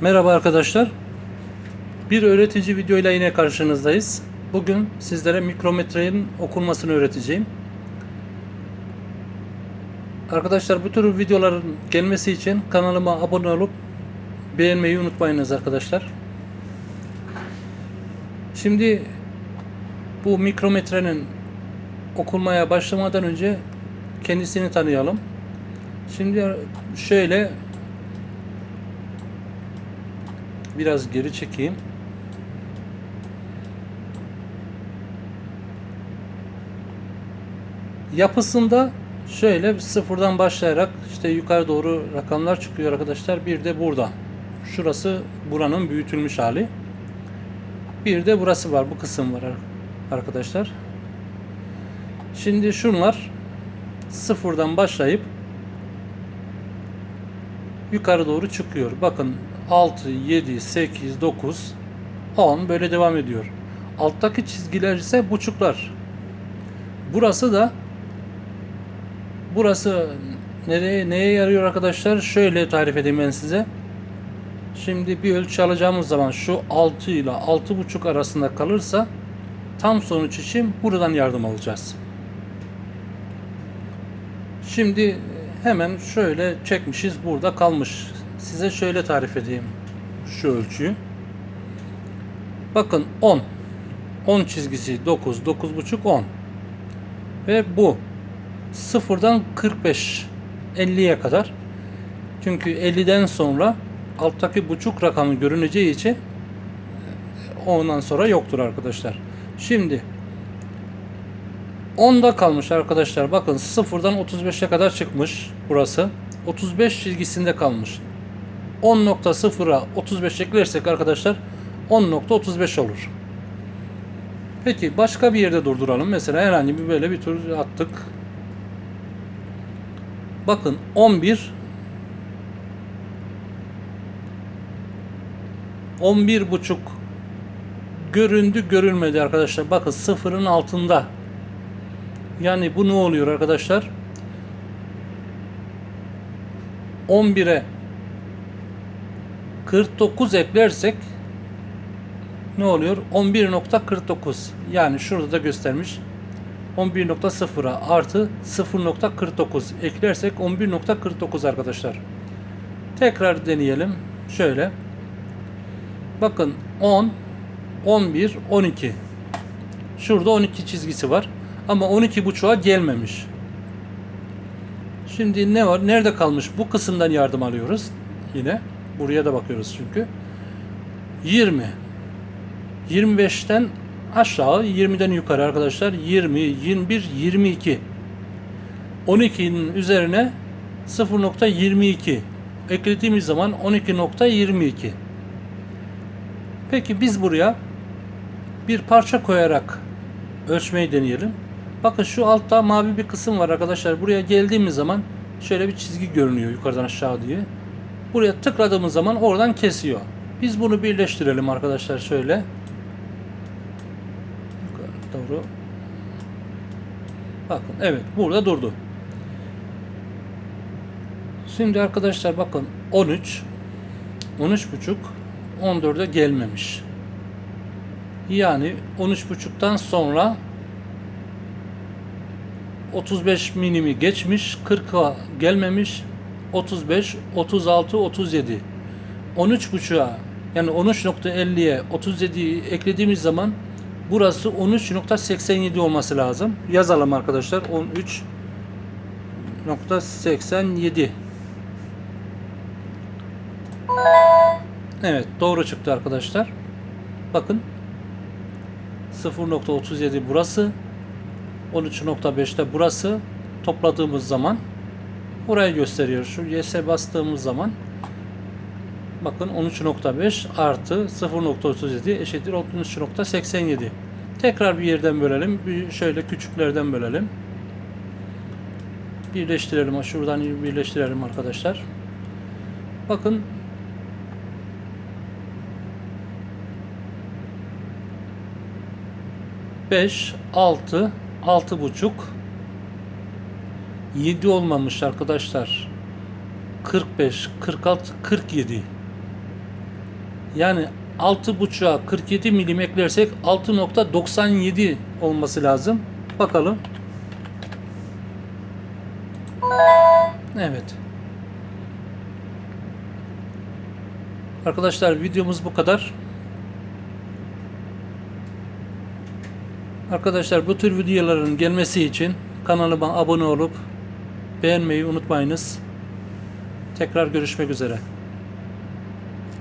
Merhaba arkadaşlar. Bir öğretici videoyla yine karşınızdayız. Bugün sizlere mikrometrenin okunmasını öğreteceğim. Arkadaşlar bu tür videoların gelmesi için kanalıma abone olup beğenmeyi unutmayınız arkadaşlar. Şimdi bu mikrometrenin okunmaya başlamadan önce kendisini tanıyalım. Şimdi şöyle biraz geri çekeyim. Yapısında şöyle sıfırdan başlayarak işte yukarı doğru rakamlar çıkıyor arkadaşlar. Bir de burada. Şurası buranın büyütülmüş hali. Bir de burası var. Bu kısım var arkadaşlar. Şimdi şunlar sıfırdan başlayıp yukarı doğru çıkıyor. Bakın 6, 7, 8, 9, 10 böyle devam ediyor. Alttaki çizgiler ise buçuklar. Burası da burası nereye neye yarıyor arkadaşlar? Şöyle tarif edeyim ben size. Şimdi bir ölçü alacağımız zaman şu 6 ile 6,5 arasında kalırsa tam sonuç için buradan yardım alacağız. Şimdi hemen şöyle çekmişiz burada kalmış. Size şöyle tarif edeyim şu ölçüyü. Bakın 10. 10 çizgisi 9, 9,5 10. Ve bu sıfırdan 45 50'ye kadar. Çünkü 50'den sonra alttaki buçuk rakamı görüneceği için ondan sonra yoktur arkadaşlar. Şimdi 10'da kalmış arkadaşlar. Bakın sıfırdan 35'e kadar çıkmış burası. 35 çizgisinde kalmış. 10.0'a 35 eklersek arkadaşlar 10.35 olur. Peki başka bir yerde durduralım. Mesela herhangi bir böyle bir tur attık. Bakın 11 11 buçuk göründü görülmedi arkadaşlar. Bakın sıfırın altında. Yani bu ne oluyor arkadaşlar? 11'e 49 eklersek ne oluyor? 11.49 yani şurada da göstermiş. 11.0'a artı 0.49 eklersek 11.49 arkadaşlar. Tekrar deneyelim. Şöyle. Bakın 10, 11, 12. Şurada 12 çizgisi var. Ama 12 buçuğa gelmemiş. Şimdi ne var? Nerede kalmış? Bu kısımdan yardım alıyoruz. Yine. Buraya da bakıyoruz çünkü. 20. 25'ten aşağı 20'den yukarı arkadaşlar 20, 21, 22. 12'nin üzerine 0.22 eklediğimiz zaman 12.22. Peki biz buraya bir parça koyarak ölçmeyi deneyelim. Bakın şu altta mavi bir kısım var arkadaşlar. Buraya geldiğimiz zaman şöyle bir çizgi görünüyor yukarıdan aşağı diye. Buraya tıkladığımız zaman oradan kesiyor. Biz bunu birleştirelim arkadaşlar şöyle. Doğru. Bakın evet burada durdu. Şimdi arkadaşlar bakın 13 13 buçuk 14'e gelmemiş. Yani 13.5'tan sonra 35 minimi geçmiş, 40'a gelmemiş, 35, 36, 37. 13.5'a yani 13.50'ye 37'yi eklediğimiz zaman burası 13.87 olması lazım. Yazalım arkadaşlar. 13.87 Evet doğru çıktı arkadaşlar. Bakın 0.37 burası 13.5'te burası topladığımız zaman orayı gösteriyor. Şu YS bastığımız zaman bakın 13.5 artı 0.37 eşittir 13.87 tekrar bir yerden bölelim. Bir şöyle küçüklerden bölelim. Birleştirelim. Şuradan birleştirelim arkadaşlar. Bakın beş, altı, altı buçuk, yedi olmamış arkadaşlar. 45, 46, 47. Yani 6.5'a 47 milim eklersek 6.97 olması lazım. Bakalım. Evet. Arkadaşlar videomuz bu kadar. Arkadaşlar bu tür videoların gelmesi için kanalıma abone olup beğenmeyi unutmayınız. Tekrar görüşmek üzere.